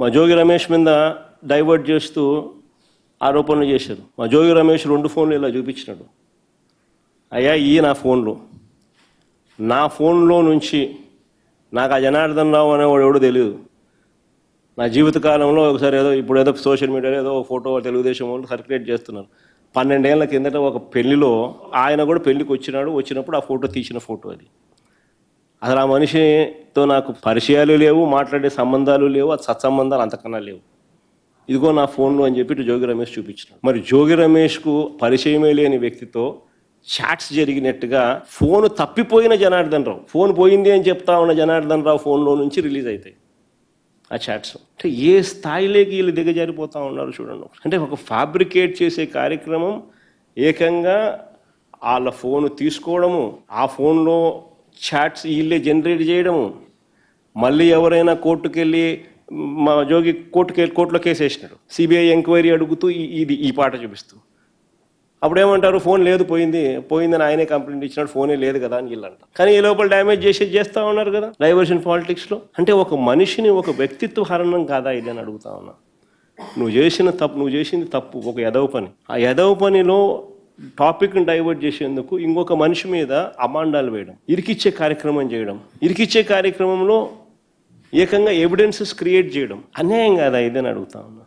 మా జోగి రమేష్ మీద డైవర్ట్ చేస్తూ ఆరోపణలు చేశారు. మా జోగి రమేష్ రెండు ఫోన్లు ఇలా చూపించినాడు. అయ్యా ఈ నా ఫోన్లో. నా ఫోన్లో నుంచి నాకు ఆ జనార్దన్ రావు అనేవాడు ఎవడో తెలియదు నా జీవితకాలంలో ఒకసారి ఏదో ఇప్పుడు ఏదో సోషల్ మీడియాలో ఏదో ఒక ఫోటో తెలుగుదేశం వాళ్ళు సర్క్యులేట్ చేస్తున్నారు. పన్నెండేళ్ళ కిందట ఒక పెళ్ళిలో ఆయన కూడా పెళ్ళికి వచ్చినాడు. వచ్చినప్పుడు ఆ ఫోటో తీసిన ఫోటో అది. అసలు ఆ మనిషితో నాకు పరిచయాలు లేవు మాట్లాడే సంబంధాలు లేవు అది సత్సంబంధాలు అంతకన్నా లేవు. ఇదిగో నా ఫోన్లో అని చెప్పి జోగి రమేష్ చూపించినాడు. మరి జోగి రమేష్కు పరిచయమే లేని వ్యక్తితో చాట్స్ జరిగినట్టుగా ఫోన్ తప్పిపోయిన జనార్దన్ రావు. ఫోన్ పోయింది అని చెప్తా ఉన్న జనార్దన్ రావు ఫోన్లో నుంచి రిలీజ్ అవుతాయి ఆ చాట్స్. అంటే ఏ స్థాయిలోకి వీళ్ళు దిగజారిపోతూ ఉన్నారు చూడండి అంటే ఒక ఫ్యాబ్రికేట్ చేసే కార్యక్రమం ఏకంగా వాళ్ళ ఫోన్ తీసుకోవడము ఆ ఫోన్లో చాట్స్ వీళ్ళే జనరేట్ చేయడము. మళ్ళీ ఎవరైనా కోర్టుకు వెళ్ళి మా జోగి కోర్టుకి కోర్టులో కేసు వేసినాడు. సిబిఐ ఎంక్వైరీ అడుగుతూ ఇది ఈ పాట చూపిస్తూ. అప్పుడు ఏమంటారు ఫోన్ లేదు పోయింది పోయిందని ఆయనే కంప్లైంట్ ఇచ్చినాడు ఫోనే లేదు కదా అని వీళ్ళంట. కానీ ఈ లోపల డ్యామేజ్ చేసి చేస్తా ఉన్నారు కదా డైవర్షన్ పాలిటిక్స్లో. అంటే ఒక మనిషిని ఒక వ్యక్తిత్వ హరణం కాదా ఇది అని అడుగుతా ఉన్నా. నువ్వు చేసిన తప్పు నువ్వు చేసింది తప్పు ఒక ఎదవ పని. ఆ ఎదవ పనిలో టాపిక్ని డైవర్ట్ చేసేందుకు ఇంకొక మనిషి మీద అమాండాలు వేయడం ఇరికిచ్చే కార్యక్రమం చేయడం ఇరికిచ్చే కార్యక్రమంలో ఏకంగా ఎవిడెన్సెస్ క్రియేట్ చేయడం అన్యాయం కాదా ఇదని అడుగుతా ఉన్నా.